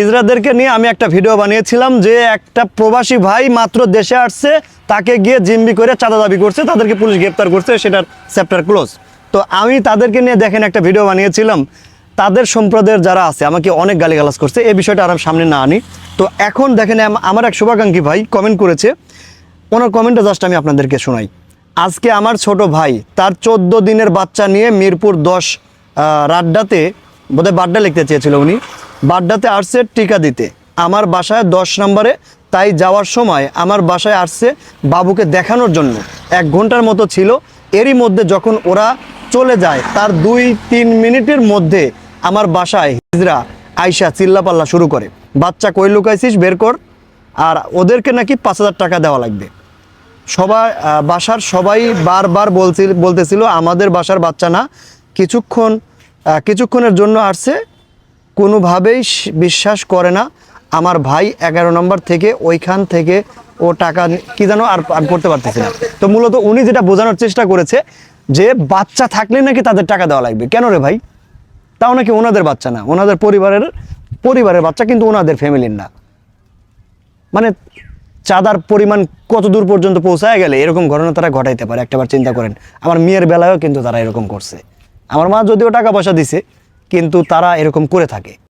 হিজড়াদেরকে নিয়ে আমি একটা ভিডিও বানিয়েছিলাম যে একটা প্রবাসী ভাই মাত্র দেশে আসছে, তাকে গিয়ে জিম্বি করে চাঁদা দাবি করছে, তাদেরকে পুলিশ গ্রেপ্তার করছে, সেটার চ্যাপ্টার ক্লোজ। তো আমি তাদেরকে নিয়ে দেখেন একটা ভিডিও বানিয়েছিলাম, তাদের সম্প্রদায়ের যারা আছে, আমাকে অনেক গালিগালাজ করছে, এই বিষয়টা আর সামনে না আনি। তো এখন দেখেন আমার এক শুভাকাঙ্ক্ষী ভাই কমেন্ট করেছে, ওনার কমেন্টটা জাস্ট আমি আপনাদেরকে শোনাই। আজকে আমার ছোট ভাই, তার চোদ্দ দিনের বাচ্চা নিয়ে মিরপুর দশ রাড্ডাতে, বোধহয় বাড্ডা লিখতে চেয়েছিল উনি বাড্ডাতে আসছে টিকা দিতে। আমার বাসায় দশ নম্বরে, তাই যাওয়ার সময় আমার বাসায় আসছে বাবুকে দেখানোর জন্য। এক ঘণ্টার মতো ছিল। এরই মধ্যে যখন ওরা চলে যায়, তার দুই তিন মিনিটের মধ্যে আমার বাসায় হিজরা আয়সা চিল্লাপাল্লা শুরু করে। বাচ্চা কই লুকাইছিস? বের কর। আর ওদেরকে নাকি পাঁচ হাজার টাকা দেওয়া লাগবে। সবাই বাসার সবাই বারবার বলছিল, বলতেছিল, আমাদের বাসার বাচ্চা না। কিছুক্ষণ কিছুক্ষণের জন্য আসছে কোনোভাবেই বিশ্বাস করে না। আমার ভাই এগারো নম্বর থেকে ওইখান থেকে ও টাকা কি যেন আর আর করতে পারতেছে না। তো মূলত উনি যেটা বোঝানোর চেষ্টা করেছে যে বাচ্চা থাকলে নাকি তাদের টাকা দেওয়া লাগবে। কেন রে ভাই? তাও নাকি ওনাদের বাচ্চা না। ওনাদের পরিবারের পরিবারের বাচ্চা কিন্তু ওনাদের ফ্যামিলির না। মানে চাঁদার পরিমাণ কত দূর পর্যন্ত পৌঁছায় গেলে এরকম ঘটনা তারা ঘটাইতে পারে। একটাবার চিন্তা করেন। আমার মেয়ের বেলায়ও কিন্তু তারা এরকম করছে। আমার মা যদিও টাকা পয়সা দিছে কিন্তু তারা এরকম করে থাকে।